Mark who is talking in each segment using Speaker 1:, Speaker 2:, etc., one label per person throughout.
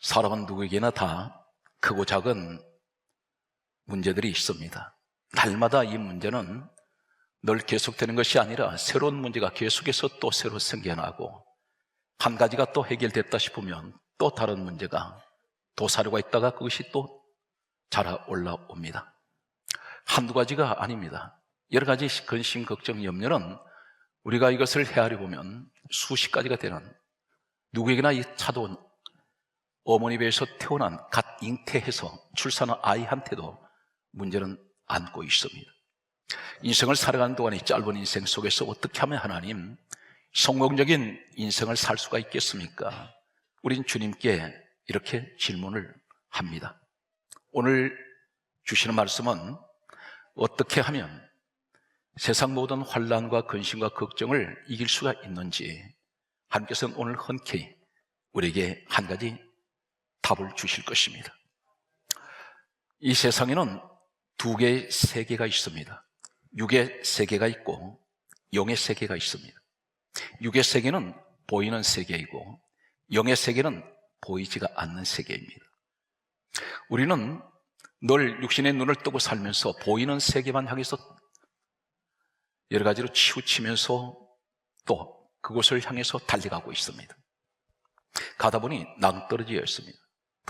Speaker 1: 사람은 누구에게나 다 크고 작은 문제들이 있습니다. 날마다 이 문제는 늘 계속되는 것이 아니라 새로운 문제가 계속해서 또 새로 생겨나고 한 가지가 또 해결됐다 싶으면 또 다른 문제가 도사료가 있다가 그것이 또 자라 올라옵니다. 한두 가지가 아닙니다. 여러 가지 근심, 걱정, 염려는 우리가 이것을 헤아려 보면 수십 가지가 되는 누구에게나 이 차도운 어머니 배에서 태어난 갓 잉태해서 출산한 아이한테도 문제는 안고 있습니다. 인생을 살아가는 동안 이 짧은 인생 속에서 어떻게 하면 하나님 성공적인 인생을 살 수가 있겠습니까? 우린 주님께 이렇게 질문을 합니다. 오늘 주시는 말씀은 어떻게 하면 세상 모든 환란과 근심과 걱정을 이길 수가 있는지 하나님께서는 오늘 흔쾌히 우리에게 한 가지 답을 주실 것입니다. 이 세상에는 두 개의 세계가 있습니다. 육의 세계가 있고 영의 세계가 있습니다. 육의 세계는 보이는 세계이고 영의 세계는 보이지가 않는 세계입니다. 우리는 늘 육신의 눈을 뜨고 살면서 보이는 세계만 향해서 여러 가지로 치우치면서 또 그곳을 향해서 달려가고 있습니다. 가다 보니 낭떠러지어 있습니다.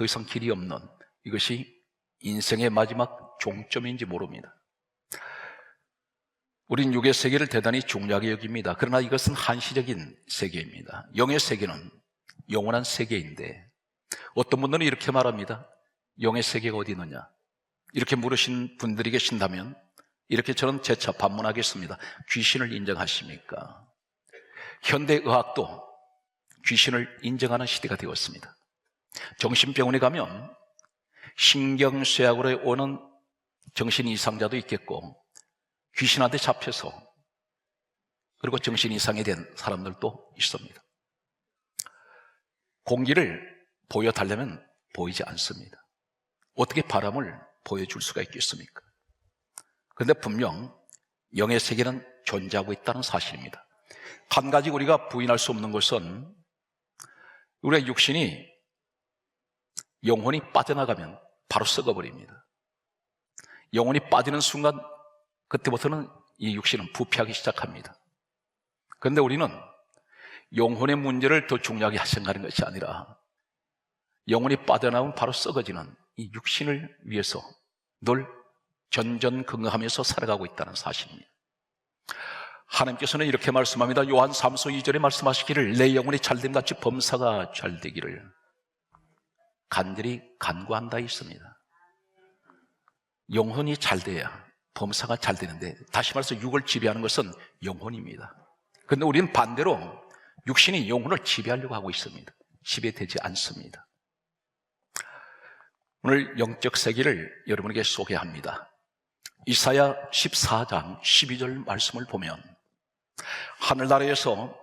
Speaker 1: 더 이상 길이 없는 이것이 인생의 마지막 종점인지 모릅니다. 우린 육의 세계를 대단히 중요하게 여깁니다. 그러나 이것은 한시적인 세계입니다. 영의 세계는 영원한 세계인데 어떤 분들은 이렇게 말합니다. 영의 세계가 어디 있느냐? 이렇게 물으신 분들이 계신다면 이렇게 저는 재차 반문하겠습니다. 귀신을 인정하십니까? 현대 의학도 귀신을 인정하는 시대가 되었습니다. 정신병원에 가면 신경쇠약으로 오는 정신 이상자도 있겠고 귀신한테 잡혀서 그리고 정신 이상이 된 사람들도 있습니다. 공기를 보여달라면 보이지 않습니다. 어떻게 바람을 보여줄 수가 있겠습니까? 그런데 분명 영의 세계는 존재하고 있다는 사실입니다. 한 가지 우리가 부인할 수 없는 것은 우리의 육신이 영혼이 빠져나가면 바로 썩어버립니다. 영혼이 빠지는 순간 그때부터는 이 육신은 부패하기 시작합니다. 그런데 우리는 영혼의 문제를 더 중요하게 생각하는 것이 아니라 영혼이 빠져나오면 바로 썩어지는 이 육신을 위해서 늘 전전긍긍하면서 살아가고 있다는 사실입니다. 하나님께서는 이렇게 말씀합니다. 요한 3서 2절에 말씀하시기를 내 영혼이 잘됨 같이 범사가 잘되기를 간절히 간구한다 있습니다. 영혼이 잘 돼야 범사가 잘 되는데 다시 말해서 육을 지배하는 것은 영혼입니다. 그런데 우리는 반대로 육신이 영혼을 지배하려고 하고 있습니다. 지배되지 않습니다. 오늘 영적 세계를 여러분에게 소개합니다. 이사야 14장 12절 말씀을 보면 하늘나라에서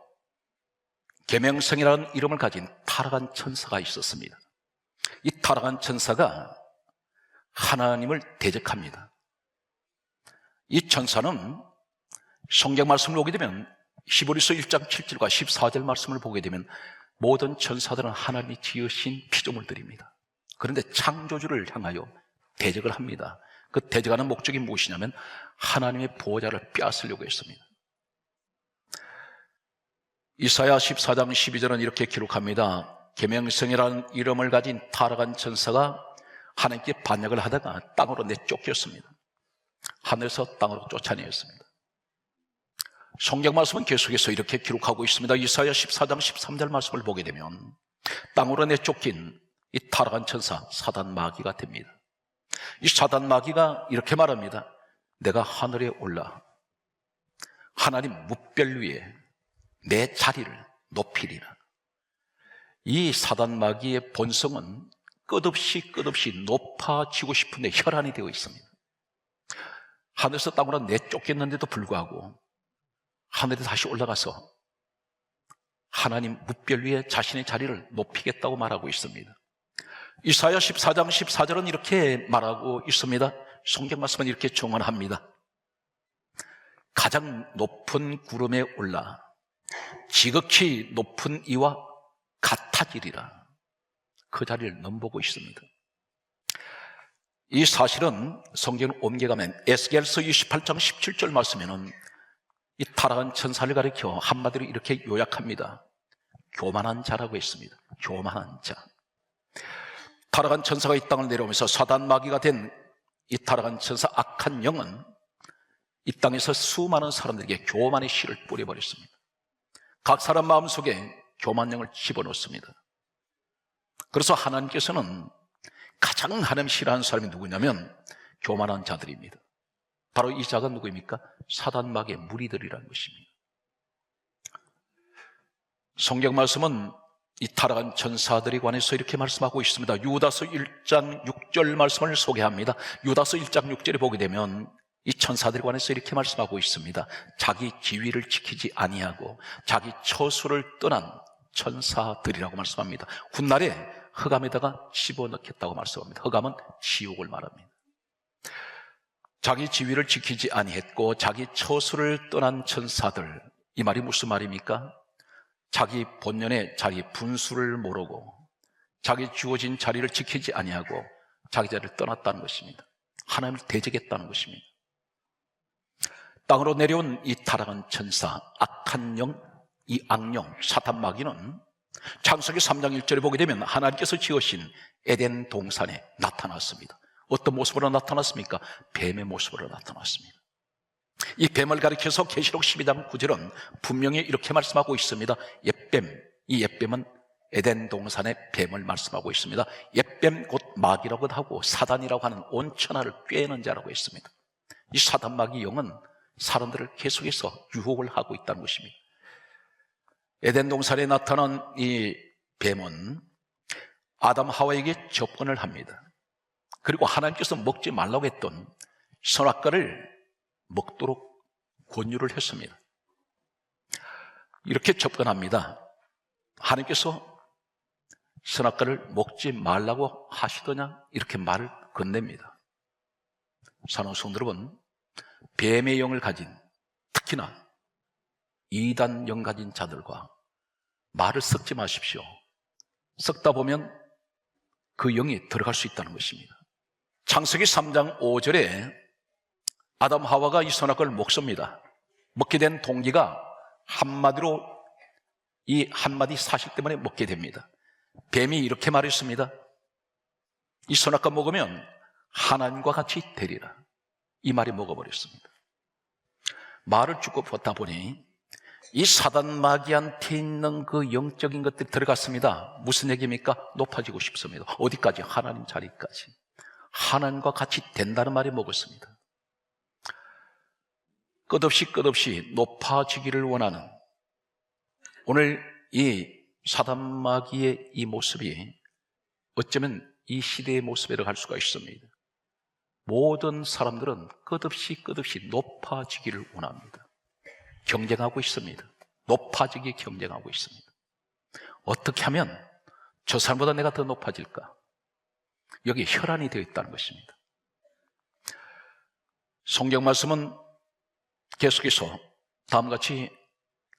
Speaker 1: 계명성이라는 이름을 가진 타락한 천사가 있었습니다. 이 타락한 천사가 하나님을 대적합니다. 이 천사는 성경 말씀을 보게 되면 히브리서 1장 7절과 14절 말씀을 보게 되면 모든 천사들은 하나님이 지으신 피조물들입니다. 그런데 창조주를 향하여 대적을 합니다. 그 대적하는 목적이 무엇이냐면 하나님의 보호자를 빼앗으려고 했습니다. 이사야 14장 12절은 이렇게 기록합니다. 계명성이라는 이름을 가진 타락한 천사가 하나님께 반역을 하다가 땅으로 내쫓겼습니다. 하늘에서 땅으로 쫓아내었습니다. 성경 말씀은 계속해서 이렇게 기록하고 있습니다. 이사야 14장 13절 말씀을 보게 되면 땅으로 내쫓긴 이 타락한 천사 사단 마귀가 됩니다. 이 사단 마귀가 이렇게 말합니다. 내가 하늘에 올라 하나님 무별 위에 내 자리를 높이리라. 이 사단 마귀의 본성은 끝없이 끝없이 높아지고 싶은데 혈안이 되어 있습니다. 하늘에서 땅으로 내쫓겼는데도 불구하고 하늘에 다시 올라가서 하나님 무별 위에 자신의 자리를 높이겠다고 말하고 있습니다. 이사야 14장 14절은 이렇게 말하고 있습니다. 성경 말씀은 이렇게 정언합니다. 가장 높은 구름에 올라 지극히 높은 이와 같아지리라. 그 자리를 넘보고 있습니다. 이 사실은 성경을 옮겨가면 에스겔서 28장 17절 말씀에는 이 타락한 천사를 가리켜 한마디로 이렇게 요약합니다. 교만한 자라고 했습니다. 교만한 자. 타락한 천사가 이 땅을 내려오면서 사단 마귀가 된 이 타락한 천사 악한 영은 이 땅에서 수많은 사람들에게 교만의 씨를 뿌려버렸습니다. 각 사람 마음속에 교만령을 집어넣습니다. 그래서 하나님께서는 가장 하나님 싫어하는 사람이 누구냐면 교만한 자들입니다. 바로 이 자가 누구입니까? 사단막의 무리들이라는 것입니다. 성경 말씀은 이 타락한 천사들에 관해서 이렇게 말씀하고 있습니다. 유다서 1장 6절 말씀을 소개합니다. 유다서 1장 6절에 보게 되면 이 천사들에 관해서 이렇게 말씀하고 있습니다. 자기 지위를 지키지 아니하고 자기 처수를 떠난 천사들이라고 말씀합니다. 훗날에 흑암에다가 집어넣겠다고 말씀합니다. 흑암은 지옥을 말합니다. 자기 지위를 지키지 아니했고 자기 처수를 떠난 천사들 이 말이 무슨 말입니까? 자기 본연의 자리 분수를 모르고 자기 주어진 자리를 지키지 아니하고 자기 자리를 떠났다는 것입니다. 하나님을 대적했다는 것입니다. 땅으로 내려온 이 타락한 천사, 악한 영, 이 악령, 사탄 마귀는 창세기 3장 1절에 보게 되면 하나님께서 지으신 에덴 동산에 나타났습니다. 어떤 모습으로 나타났습니까? 뱀의 모습으로 나타났습니다. 이 뱀을 가리켜서 계시록 12장 9절은 분명히 이렇게 말씀하고 있습니다. 옛뱀, 이 옛뱀은 에덴 동산의 뱀을 말씀하고 있습니다. 옛뱀 곧 마귀라고 하고 사단이라고 하는 온 천하를 꿰는 자라고 했습니다. 이 사단 마귀 영은 사람들을 계속해서 유혹을 하고 있다는 것입니다. 에덴 동산에 나타난 이 뱀은 아담 하와에게 접근을 합니다. 그리고 하나님께서 먹지 말라고 했던 선악과를 먹도록 권유를 했습니다. 이렇게 접근합니다. 하나님께서 선악과를 먹지 말라고 하시더냐? 이렇게 말을 건넵니다. 산호성 여러분, 뱀의 영을 가진 특히나 이단 영 가진 자들과 말을 섞지 마십시오. 섞다 보면 그 영이 들어갈 수 있다는 것입니다. 창세기 3장 5절에 아담 하와가 이 선악과를 먹습니다. 먹게 된 동기가 한마디로 이 한마디 사실 때문에 먹게 됩니다. 뱀이 이렇게 말했습니다. 이 선악과 먹으면 하나님과 같이 되리라. 이 말이 먹어버렸습니다. 말을 죽고 벗다 보니 이 사단 마귀한테 있는 그 영적인 것들이 들어갔습니다. 무슨 얘기입니까? 높아지고 싶습니다. 어디까지? 하나님 자리까지. 하나님과 같이 된다는 말이 먹었습니다. 끝없이 끝없이 높아지기를 원하는 오늘 이 사단 마귀의 이 모습이 어쩌면 이 시대의 모습이라고 할 수가 있습니다. 모든 사람들은 끝없이 끝없이 높아지기를 원합니다. 경쟁하고 있습니다. 높아지기 경쟁하고 있습니다. 어떻게 하면 저 사람보다 내가 더 높아질까? 여기 혈안이 되어 있다는 것입니다. 성경 말씀은 계속해서 다음과 같이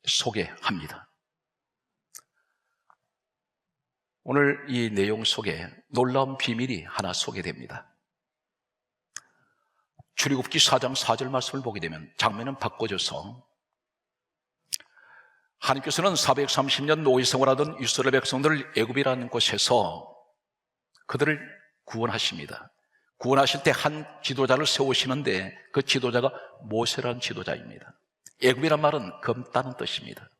Speaker 1: 소개합니다. 오늘 이 내용 속에 놀라운 비밀이 하나 소개됩니다. 출애굽기 4장 4절 말씀을 보게 되면 장면은 바꿔져서 하나님께서는 430년 노예 생활하던 이스라엘 백성들을 애굽이라는 곳에서 그들을 구원하십니다. 구원하실 때 한 지도자를 세우시는데 그 지도자가 모세라는 지도자입니다. 애굽이란 말은 검다는 뜻입니다.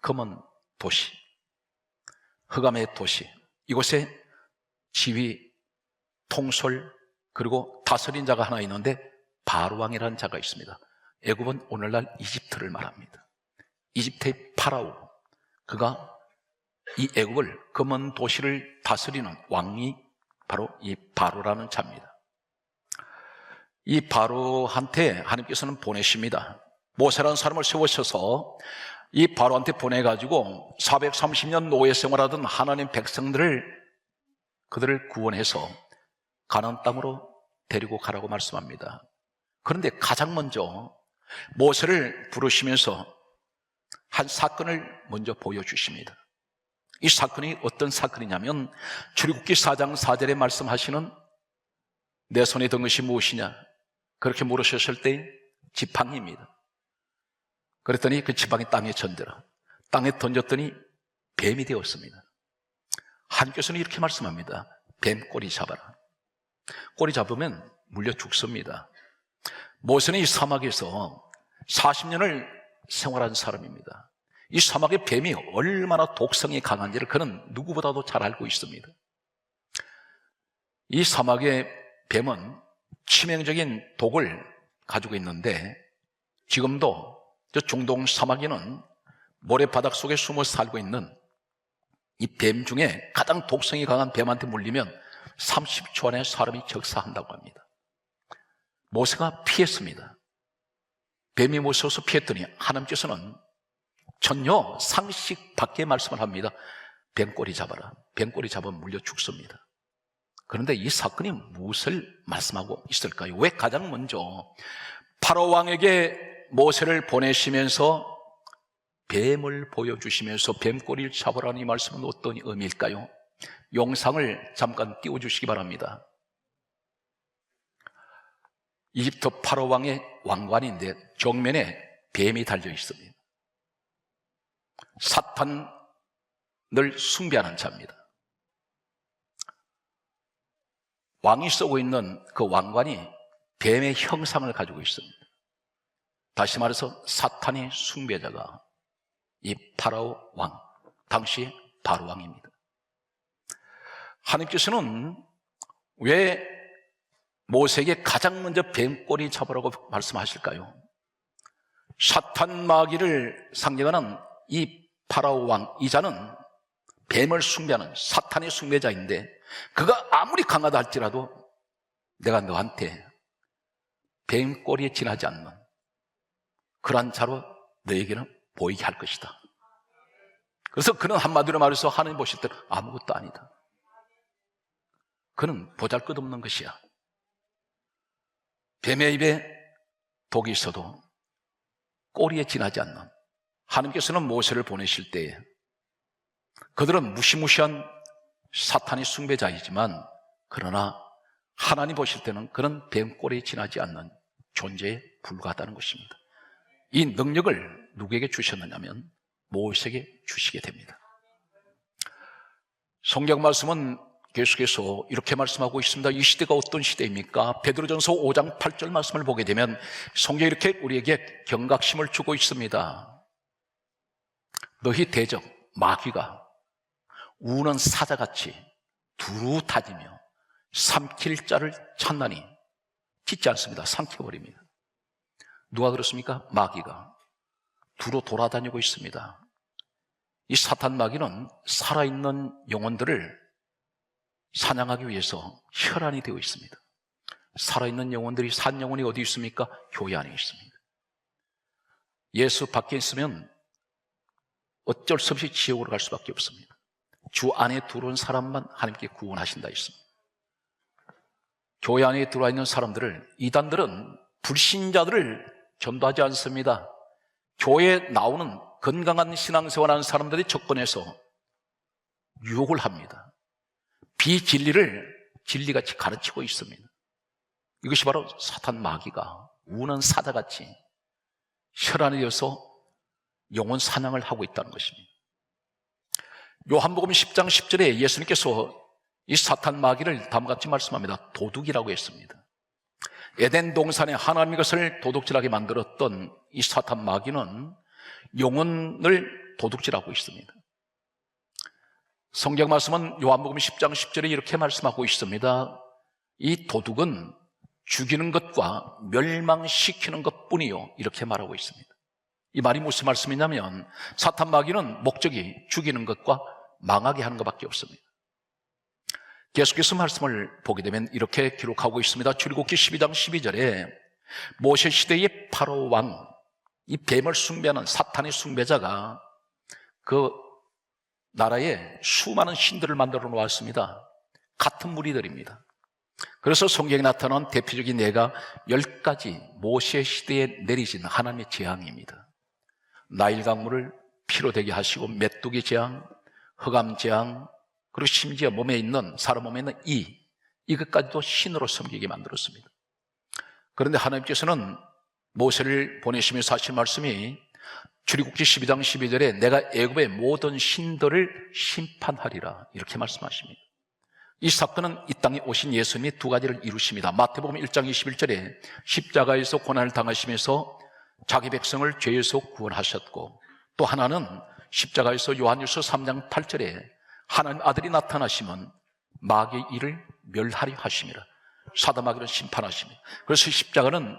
Speaker 1: 검은 도시, 흑암의 도시. 이곳에 지휘, 통솔, 그리고 다스린 자가 하나 있는데 바로왕이라는 자가 있습니다. 애굽은 오늘날 이집트를 말합니다. 이집트의 파라오, 그가 이 애굽을 검은 도시를 다스리는 왕이 바로 이 바로라는 자입니다. 이 바로한테 하나님께서는 보내십니다. 모세라는 사람을 세우셔서 이 바로한테 보내가지고 430년 노예 생활하던 하나님 백성들을 그들을 구원해서 가나안 땅으로 데리고 가라고 말씀합니다. 그런데 가장 먼저 모세를 부르시면서 한 사건을 먼저 보여주십니다. 이 사건이 어떤 사건이냐면 출애굽기 4장 4절에 말씀하시는 내 손에 든 것이 무엇이냐 그렇게 물으셨을 때 지팡이입니다. 그랬더니 그 지팡이 땅에 던져라. 땅에 던졌더니 뱀이 되었습니다. 하나님께서는 이렇게 말씀합니다. 뱀 꼬리 잡아라. 꼬리 잡으면 물려 죽습니다. 모세는 이 사막에서 40년을 생활한 사람입니다. 이 사막의 뱀이 얼마나 독성이 강한지를 그는 누구보다도 잘 알고 있습니다. 이 사막의 뱀은 치명적인 독을 가지고 있는데 지금도 저 중동 사막에는 모래바닥 속에 숨어 살고 있는 이 뱀 중에 가장 독성이 강한 뱀한테 물리면 30초 안에 사람이 적사한다고 합니다. 모세가 피했습니다. 뱀이 모셔서 피했더니 하나님께서는 전혀 상식 밖의 말씀을 합니다. 뱀꼬리 잡아라. 뱀꼬리 잡으면 물려 죽습니다. 그런데 이 사건이 무엇을 말씀하고 있을까요? 왜 가장 먼저 파로 왕에게 모세를 보내시면서 뱀을 보여주시면서 뱀꼬리를 잡으라는 이 말씀은 어떤 의미일까요? 영상을 잠깐 띄워주시기 바랍니다. 이집트 파로 왕의 왕관인데 정면에 뱀이 달려 있습니다. 사탄을 숭배하는 자입니다. 왕이 쓰고 있는 그 왕관이 뱀의 형상을 가지고 있습니다. 다시 말해서 사탄의 숭배자가 이 파라오 왕, 당시 바로 왕입니다. 하나님께서는 왜 모세에게 가장 먼저 뱀꼬리 잡으라고 말씀하실까요? 사탄 마귀를 상징하는 이 파라오 왕 이자는 뱀을 숭배하는 사탄의 숭배자인데 그가 아무리 강하다 할지라도 내가 너한테 뱀 꼬리에 지나지 않는 그러한 자로 너에게는 보이게 할 것이다. 그래서 그는 한마디로 말해서 하나님 보실 때는 아무것도 아니다. 그는 보잘 것 없는 것이야. 뱀의 입에 독이 있어도 꼬리에 지나지 않는 하나님께서는 모세를 보내실 때에 그들은 무시무시한 사탄의 숭배자이지만 그러나 하나님 보실 때는 그런 뱀꼬리에 지나지 않는 존재에 불과하다는 것입니다. 이 능력을 누구에게 주셨느냐면 모세에게 주시게 됩니다. 성경 말씀은 계속해서 이렇게 말씀하고 있습니다. 이 시대가 어떤 시대입니까? 베드로전서 5장 8절 말씀을 보게 되면 성경이 이렇게 우리에게 경각심을 주고 있습니다. 너희 대적 마귀가 우는 사자같이 두루 다지며 삼킬 자를 찾나니 짓지 않습니다. 삼켜버립니다. 누가 그렇습니까? 마귀가 두루 돌아다니고 있습니다. 이 사탄 마귀는 살아있는 영혼들을 사냥하기 위해서 혈안이 되어 있습니다. 살아있는 영혼들이 산 영혼이 어디 있습니까? 교회 안에 있습니다. 예수 밖에 있으면 어쩔 수 없이 지옥으로 갈 수밖에 없습니다. 주 안에 들어온 사람만 하나님께 구원하신다 했습니다. 교회 안에 들어와 있는 사람들을 이단들은 불신자들을 전도하지 않습니다. 교회에 나오는 건강한 신앙생활하는 사람들이 접근해서 유혹을 합니다. 비진리를 진리같이 가르치고 있습니다. 이것이 바로 사탄 마귀가 우는 사자같이 혈안에 되어서 영혼 사냥을 하고 있다는 것입니다. 요한복음 10장 10절에 예수님께서 이 사탄 마귀를 다음같이 말씀합니다. 도둑이라고 했습니다. 에덴 동산에 하나님의 것을 도둑질하게 만들었던 이 사탄 마귀는 영혼을 도둑질하고 있습니다. 성경 말씀은 요한복음 10장 10절에 이렇게 말씀하고 있습니다. 이 도둑은 죽이는 것과 멸망시키는 것 뿐이요. 이렇게 말하고 있습니다. 이 말이 무슨 말씀이냐면 사탄 마귀는 목적이 죽이는 것과 망하게 하는 것밖에 없습니다. 계속해서 말씀을 보게 되면 이렇게 기록하고 있습니다. 출애굽기 12장 12절에 모세 시대의 파로 왕, 이 뱀을 숭배하는 사탄의 숭배자가 그 나라에 수많은 신들을 만들어 놓았습니다. 같은 무리들입니다. 그래서 성경에 나타난 대표적인 예가 열 가지 모세 시대에 내리신 하나님의 재앙입니다. 나일 강물을 피로 되게 하시고 메뚜기 재앙, 흑암 재앙, 그리고 심지어 몸에 있는, 사람 몸에 있는 이, 이것까지도 신으로 섬기게 만들었습니다. 그런데 하나님께서는 모세를 보내시면서 하신 말씀이 출애굽기 12장 12절에 내가 애굽의 모든 신들을 심판하리라 이렇게 말씀하십니다. 이 사건은 이 땅에 오신 예수님이 두 가지를 이루십니다. 마태복음 1장 21절에 십자가에서 고난을 당하시면서 자기 백성을 죄에서 구원하셨고 또 하나는 십자가에서 요한일서 3장 8절에 하나님 아들이 나타나시면 마귀의 일을 멸하려 하심이라. 사다마귀를 심판하십니다. 그래서 십자가는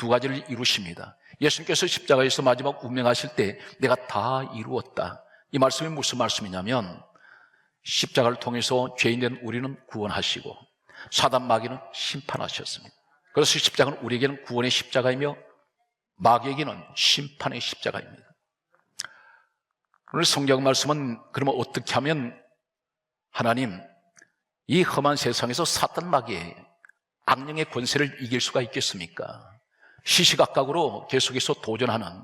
Speaker 1: 두 가지를 이루십니다. 예수님께서 십자가에서 마지막 운명하실 때 내가 다 이루었다. 이 말씀이 무슨 말씀이냐면 십자가를 통해서 죄인된 우리는 구원하시고 사단 마귀는 심판하셨습니다. 그래서 십자가는 우리에게는 구원의 십자가이며 마귀에게는 심판의 십자가입니다. 오늘 성경 말씀은 그러면 어떻게 하면 하나님 이 험한 세상에서 사탄 마귀의 악령의 권세를 이길 수가 있겠습니까? 시시각각으로 계속해서 도전하는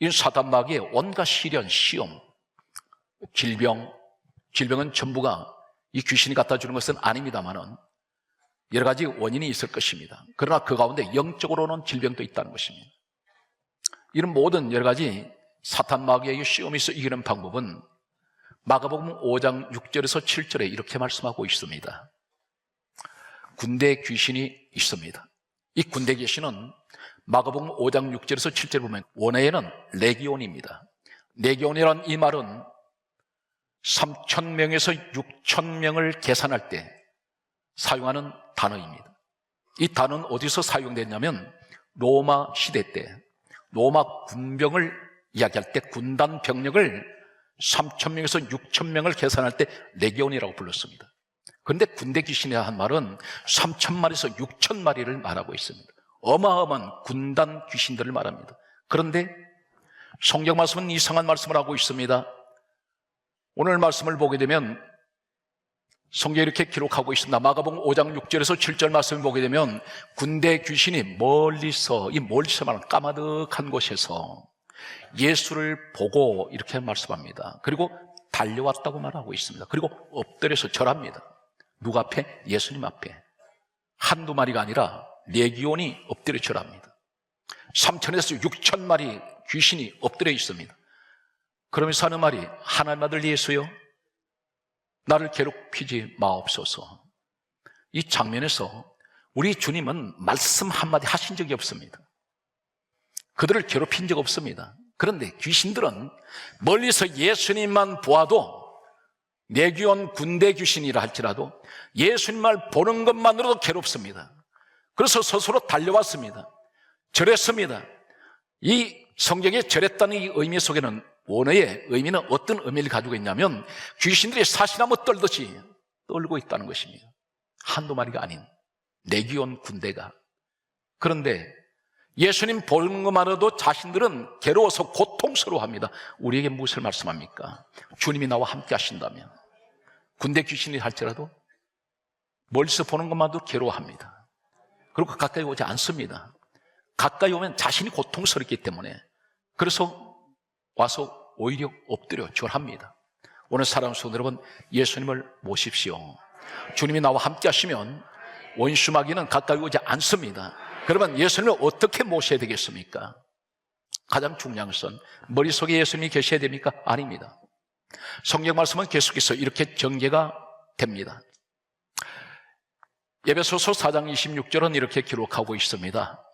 Speaker 1: 이 사단 마귀의 온갖 시련, 시험, 질병, 질병은 전부가 이 귀신이 갖다 주는 것은 아닙니다만은 여러 가지 원인이 있을 것입니다. 그러나 그 가운데 영적으로는 질병도 있다는 것입니다. 이런 모든 여러 가지 사탄 마귀의 시험에서 이기는 방법은 마가복음 5장 6절에서 7절에 이렇게 말씀하고 있습니다. 군대 귀신이 있습니다. 이 군대 귀신은 마가복음 5장 6절에서 7절 보면 원어에는 레기온입니다. 레기온이란 이 말은 3천 명에서 6천 명을 계산할 때 사용하는 단어입니다. 이 단어는 어디서 사용됐냐면 로마 시대 때 로마 군병을 이야기할 때 군단 병력을 3천 명에서 6천 명을 계산할 때 레기온이라고 불렀습니다. 그런데 군대 귀신이라 한 말은 3천 마리에서 6천 마리를 말하고 있습니다. 어마어마한 군단 귀신들을 말합니다. 그런데 성경 말씀은 이상한 말씀을 하고 있습니다. 오늘 말씀을 보게 되면 성경에 이렇게 기록하고 있습니다. 마가복음 5장 6절에서 7절 말씀을 보게 되면 군대 귀신이 멀리서 이 멀리서 말하는 까마득한 곳에서 예수를 보고 이렇게 말씀합니다. 그리고 달려왔다고 말하고 있습니다. 그리고 엎드려서 절합니다. 누가 앞에? 예수님 앞에. 한두 마리가 아니라 레기온이 엎드려 절합니다. 3천에서 6천 마리 귀신이 엎드려 있습니다. 그러면서 하는 말이 하나님 아들 예수요 나를 괴롭히지 마옵소서. 이 장면에서 우리 주님은 말씀 한마디 하신 적이 없습니다. 그들을 괴롭힌 적 없습니다. 그런데 귀신들은 멀리서 예수님만 보아도 내귀온 군대 귀신이라 할지라도 예수님만 보는 것만으로도 괴롭습니다. 그래서 스스로 달려왔습니다. 절했습니다. 이 성경에 절했다는 이 의미 속에는 원어의 의미는 어떤 의미를 가지고 있냐면 귀신들이 사시나무 떨듯이 떨고 있다는 것입니다. 한두 마리가 아닌 내기온 군대가. 그런데 예수님 보는 것만으로도 자신들은 괴로워서 고통스러워합니다. 우리에게 무엇을 말씀합니까? 주님이 나와 함께 하신다면 군대 귀신이 할지라도 멀리서 보는 것만도 괴로워합니다. 그리고 가까이 오지 않습니다. 가까이 오면 자신이 고통스럽기 때문에 그래서 와서 오히려 엎드려 절합니다. 오늘 성도 여러분, 예수님을 모십시오. 주님이 나와 함께 하시면 원수마귀는 가까이 오지 않습니다. 그러면 예수님을 어떻게 모셔야 되겠습니까? 가장 중요한 것은 머릿속에 예수님이 계셔야 됩니까? 아닙니다. 성경 말씀은 계속해서 이렇게 전개가 됩니다. 예배소서 4장 26절은 이렇게 기록하고 있습니다.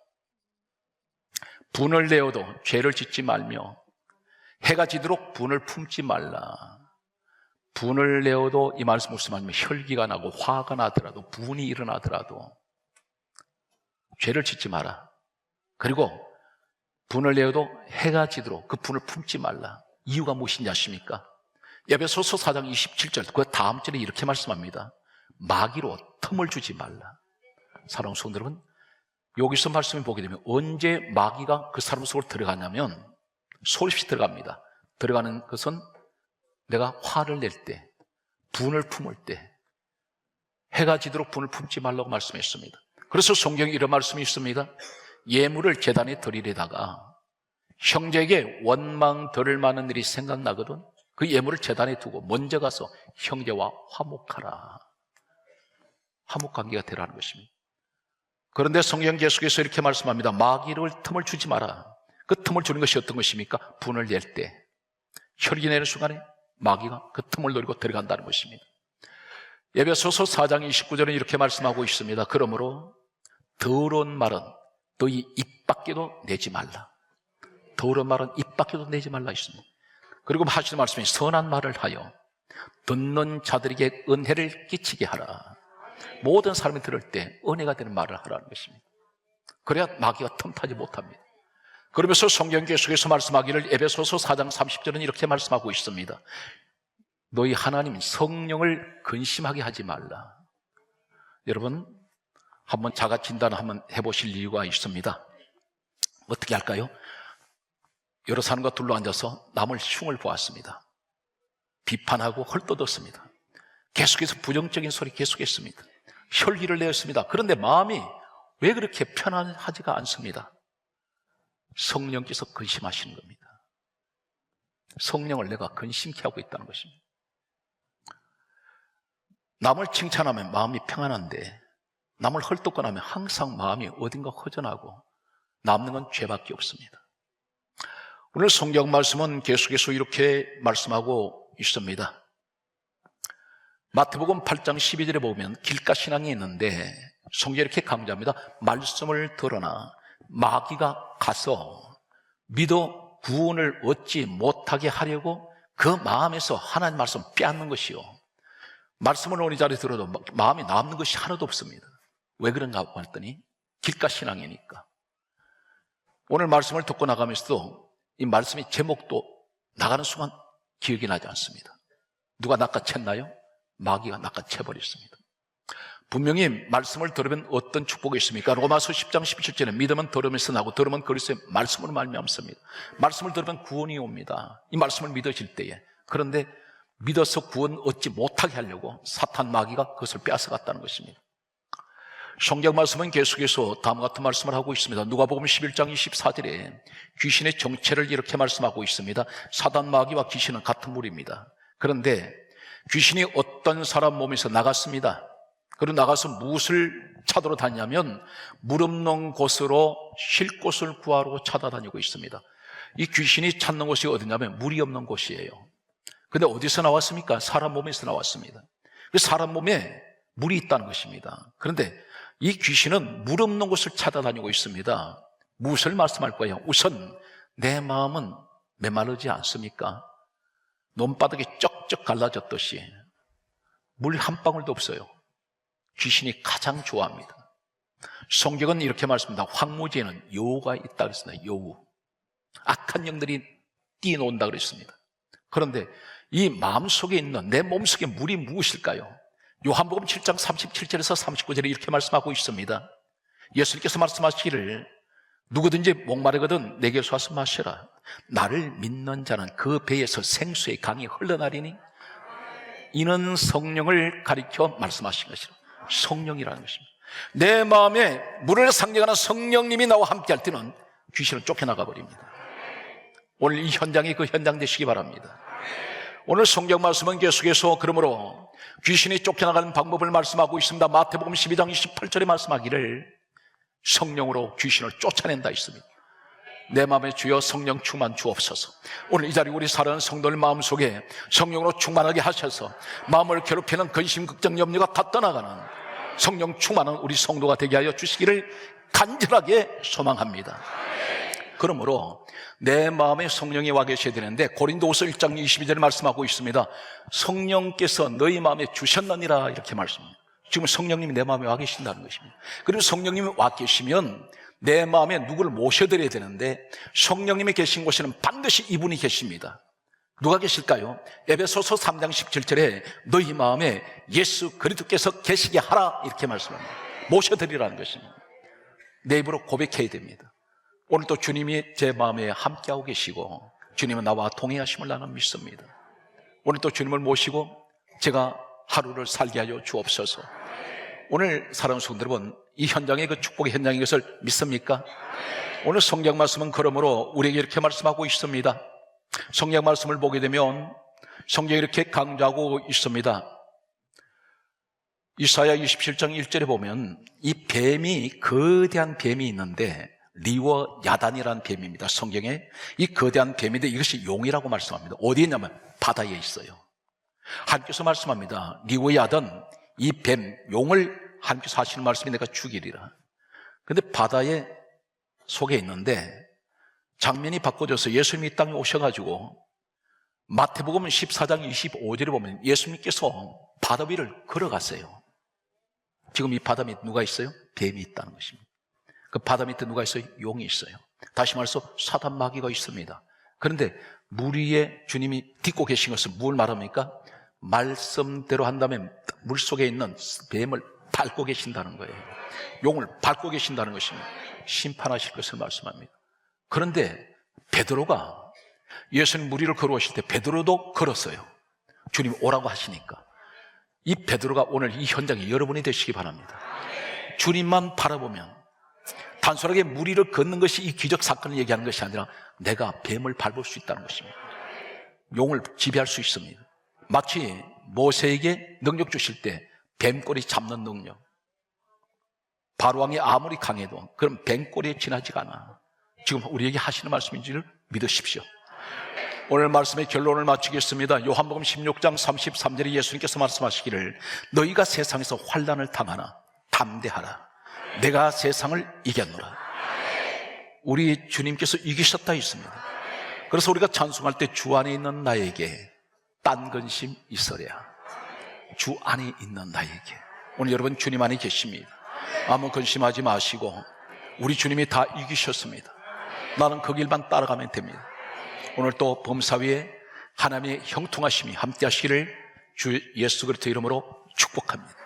Speaker 1: 분을 내어도 죄를 짓지 말며 해가 지도록 분을 품지 말라. 분을 내어도 이 말씀 무슨 말이냐면 혈기가 나고 화가 나더라도 분이 일어나더라도 죄를 짓지 마라. 그리고 분을 내어도 해가 지도록 그 분을 품지 말라. 이유가 무엇인지 아십니까? 예배소서 4장 27절 그 다음 절에 이렇게 말씀합니다. 마귀로 틈을 주지 말라. 사랑하는 성도 여러분, 여기서 말씀을 보게 되면 언제 마귀가 그 사람 속으로 들어가냐면 소립시 들어갑니다. 들어가는 것은 내가 화를 낼 때, 분을 품을 때, 해가 지도록 분을 품지 말라고 말씀했습니다. 그래서 성경에 이런 말씀이 있습니다. 예물을 재단에 드리려다가 형제에게 원망 들을 만한 일이 생각나거든. 그 예물을 재단에 두고 먼저 가서 형제와 화목하라. 화목 관계가 되라는 것입니다. 그런데 성경 계속해서 이렇게 말씀합니다. 마귀를 틈을 주지 마라. 그 틈을 주는 것이 어떤 것입니까? 분을 낼 때. 혈기 내는 순간에 마귀가 그 틈을 노리고 들어간다는 것입니다. 예배소서 4장 29절은 이렇게 말씀하고 있습니다. 그러므로 더러운 말은 너희 입 밖에도 내지 말라. 더러운 말은 입 밖에도 내지 말라 했습니다. 그리고 하시는 말씀이 선한 말을 하여 듣는 자들에게 은혜를 끼치게 하라. 모든 사람이 들을 때 은혜가 되는 말을 하라는 것입니다. 그래야 마귀가 틈타지 못합니다. 그러면서 성경 계속해서 말씀하기를 에베소서 4장 30절은 이렇게 말씀하고 있습니다. 너희 하나님 성령을 근심하게 하지 말라. 여러분 한번 자가 진단 한번 해보실 이유가 있습니다. 어떻게 할까요? 여러 사람과 둘러 앉아서 남을 흉을 보았습니다. 비판하고 헐떠뒀습니다. 계속해서 부정적인 소리 계속했습니다. 혈기를 내었습니다. 그런데 마음이 왜 그렇게 편안하지가 않습니다. 성령께서 근심하시는 겁니다. 성령을 내가 근심케 하고 있다는 것입니다. 남을 칭찬하면 마음이 평안한데 남을 헐뜯거나 하면 항상 마음이 어딘가 허전하고 남는 건 죄밖에 없습니다. 오늘 성경 말씀은 계속해서 이렇게 말씀하고 있습니다. 마태복음 8장 12절에 보면 길가 신앙이 있는데 성경 이렇게 강조합니다. 말씀을 들어나 마귀가 가서 믿어 구원을 얻지 못하게 하려고 그 마음에서 하나님 말씀 빼앗는 것이요. 말씀을 어느 자리에 들어도 마음이 남는 것이 하나도 없습니다. 왜 그런가 봤더니 길가 신앙이니까. 오늘 말씀을 듣고 나가면서도 이 말씀의 제목도 나가는 순간 기억이 나지 않습니다. 누가 낚아챘나요? 마귀가 낚아채 버렸습니다. 분명히 말씀을 들으면 어떤 축복이 있습니까? 로마서 10장 17절에 믿음은 들으면서 나고 들으면 그리스도의 말씀으로 말미암습니다. 말씀을 들으면 구원이 옵니다. 이 말씀을 믿으실 때에 그런데 믿어서 구원 얻지 못하게 하려고 사탄 마귀가 그것을 빼앗아갔다는 것입니다. 성경 말씀은 계속해서 다음과 같은 말씀을 하고 있습니다. 누가복음 11장 24절에 귀신의 정체를 이렇게 말씀하고 있습니다. 사단 마귀와 귀신은 같은 물입니다. 그런데 귀신이 어떤 사람 몸에서 나갔습니다. 그리고 나가서 무엇을 찾으러 다니냐면 물 없는 곳으로 쉴 곳을 구하러 찾아다니고 있습니다. 이 귀신이 찾는 곳이 어디냐면 물이 없는 곳이에요. 근데 어디서 나왔습니까? 사람 몸에서 나왔습니다. 그 사람 몸에 물이 있다는 것입니다. 그런데 이 귀신은 물 없는 곳을 찾아다니고 있습니다. 무엇을 말씀할 거예요? 우선 내 마음은 메마르지 않습니까? 논바닥이 쩍쩍 갈라졌듯이 물 한 방울도 없어요. 귀신이 가장 좋아합니다. 성경은 이렇게 말씀합니다. 황무지에는 여우가 있다 그랬습니다. 여우. 악한 영들이 뛰어온다 그랬습니다. 그런데 이 마음속에 있는 내 몸속에 물이 무엇일까요? 요한복음 7장 37절에서 39절에 이렇게 말씀하고 있습니다. 예수님께서 말씀하시기를 누구든지 목마르거든 내게 와서 마시라. 나를 믿는 자는 그 배에서 생수의 강이 흘러나리니 이는 성령을 가리켜 말씀하신 것이라. 성령이라는 것입니다. 내 마음에 물을 상징하는 성령님이 나와 함께 할 때는 귀신은 쫓겨나가 버립니다. 오늘 이 현장이 그 현장 되시기 바랍니다. 오늘 성경 말씀은 계속해서 그러므로 귀신이 쫓겨나가는 방법을 말씀하고 있습니다. 마태복음 12장 28절에 말씀하기를 성령으로 귀신을 쫓아낸다 있습니다. 내 마음에 주여 성령 충만 주옵소서. 오늘 이 자리 우리 사랑하는 성도들 마음속에 성령으로 충만하게 하셔서 마음을 괴롭히는 근심, 걱정, 염려가 다 떠나가는 성령 충만한 우리 성도가 되게 하여 주시기를 간절하게 소망합니다. 그러므로 내 마음에 성령이 와 계셔야 되는데 고린도후서 1장 22절에 말씀하고 있습니다. 성령께서 너희 마음에 주셨느니라 이렇게 말씀합니다. 지금 성령님이 내 마음에 와 계신다는 것입니다. 그리고 성령님이 와 계시면 내 마음에 누구를 모셔드려야 되는데 성령님이 계신 곳에는 반드시 이분이 계십니다. 누가 계실까요? 에베소서 3장 17절에 너희 마음에 예수 그리스도께서 계시게 하라 이렇게 말씀합니다. 모셔드리라는 것입니다. 내 입으로 고백해야 됩니다. 오늘도 주님이 제 마음에 함께하고 계시고 주님은 나와 동행하심을 나는 믿습니다. 오늘도 주님을 모시고 제가 하루를 살게 하여 주옵소서. 오늘 사랑하는 성도 여러분, 이 현장의 그 축복의 현장인 것을 믿습니까? 오늘 성경 말씀은 그러므로 우리에게 이렇게 말씀하고 있습니다. 성경 말씀을 보게 되면 성경이 이렇게 강조하고 있습니다. 이사야 27장 1절에 보면 이 뱀이 거대한 뱀이 있는데 리워 야단이라는 뱀입니다. 성경에 이 거대한 뱀인데 이것이 용이라고 말씀합니다. 어디에 있냐면 바다에 있어요. 하나님께서 말씀합니다. 리워 야단 이 뱀 용을 하나님께서 하시는 말씀이 내가 죽이리라. 근데 바다에 속에 있는데 장면이 바꿔져서 예수님이 이 땅에 오셔가지고 마태복음 14장 25절에 보면 예수님께서 바다 위를 걸어갔어요. 지금 이 바다 밑에 누가 있어요? 뱀이 있다는 것입니다. 그 바다 밑에 누가 있어요? 용이 있어요. 다시 말해서 사단 마귀가 있습니다. 그런데 물 위에 주님이 딛고 계신 것은 뭘 말합니까? 말씀대로 한다면 물 속에 있는 뱀을 밟고 계신다는 거예요. 용을 밟고 계신다는 것입니다. 심판하실 것을 말씀합니다. 그런데 베드로가 예수님 물 위를 걸어오실 때 베드로도 걸었어요. 주님 오라고 하시니까. 이 베드로가 오늘 이 현장에 여러분이 되시기 바랍니다. 주님만 바라보면 단순하게 물 위를 걷는 것이 이 기적 사건을 얘기하는 것이 아니라 내가 뱀을 밟을 수 있다는 것입니다. 용을 지배할 수 있습니다. 마치 모세에게 능력 주실 때 뱀꼬리 잡는 능력. 바로왕이 아무리 강해도 그럼 뱀꼬리에 지나지가 않아. 지금 우리에게 하시는 말씀인지를 믿으십시오. 오늘 말씀의 결론을 마치겠습니다. 요한복음 16장 33절에 예수님께서 말씀하시기를 너희가 세상에서 환란을 당하나 담대하라. 내가 세상을 이겼노라. 우리 주님께서 이기셨다 했습니다. 그래서 우리가 찬송할 때 주 안에 있는 나에게 딴 근심 있어야. 주 안에 있는 나에게. 오늘 여러분 주님 안에 계십니다. 아무 근심하지 마시고 우리 주님이 다 이기셨습니다. 나는 그 길만 따라가면 됩니다. 오늘 또 범사위에 하나님의 형통하심이 함께 하시기를 주 예수 그리스도 이름으로 축복합니다.